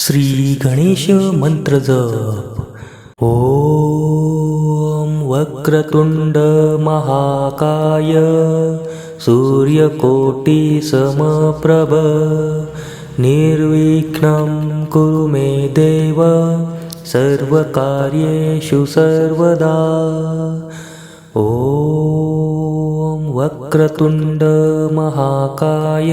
श्री गणेश मंत्र जप. ओम वक्रतुंड महाकाय सूर्यकोटि समप्रभ निर्विघ्नं कुरु मे देव सर्वकार्येषु सर्वदा. ॐ वक्रतुण्ड महाकाय